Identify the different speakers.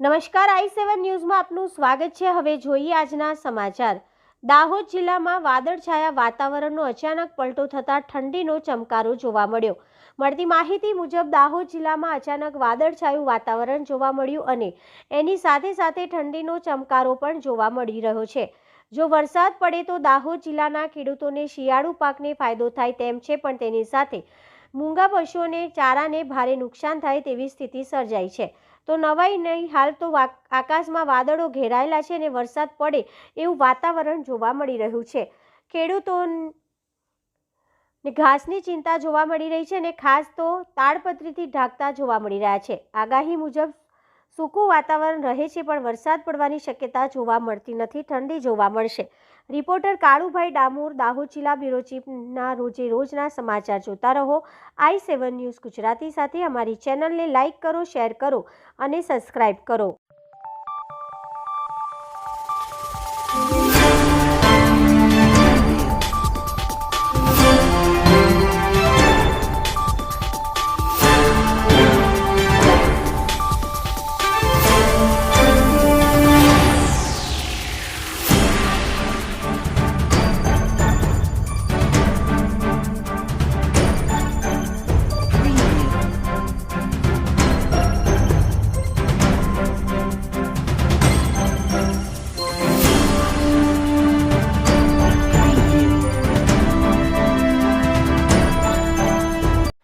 Speaker 1: નમસ્કાર, આઈ સેવન ન્યૂઝમાં આપનું સ્વાગત છે. હવે જોઈએ આજના સમાચાર. દાહોદ જિલ્લામાં વાદળછાયા વાતાવરણનો અચાનક પલટો થતાં ઠંડીનો ચમકારો જોવા મળ્યો. મળતી માહિતી મુજબ દાહોદ જિલ્લામાં અચાનક વાદળછાયું વાતાવરણ જોવા મળ્યું અને એની સાથે સાથે ઠંડીનો ચમકારો પણ જોવા મળી રહ્યો છે. જો વરસાદ પડે તો દાહોદ જિલ્લાના ખેડૂતોને શિયાળુ પાકને ફાયદો થાય તેમ છે, પણ તેની સાથે મૂંગા પશુઓને ચારાને ભારે નુકસાન થાય તેવી સ્થિતિ સર્જાઈ છે. તો નવાઈ નહીં હાલ તો આકાશમાં વાદળો ઘેરાયેલા છે અને વરસાદ પડે એવું વાતાવરણ જોવા મળી રહ્યું છે. ખેડૂતો ઘાસની ચિંતા જોવા મળી રહી છે અને ખાસ તો તાડપત્રીથી ઢાંકતા જોવા મળી રહ્યા છે. આગાહી મુજબ સૂકું વાતાવરણ રહે છે પણ વરસાદ પડવાની શક્યતા જોવા મળતી નથી, ઠંડી જોવા મળશે. રિપોર્ટર કાળુભાઈ ડામોર, દાહોદ જિલ્લા બ્યુરો ચીફના રોજે રોજના સમાચાર જોતા રહો. આઈ સેવન ન્યૂઝ ગુજરાતી સાથે અમારી ચેનલને લાઇક કરો, શેર કરો અને સબસ્ક્રાઇબ કરો.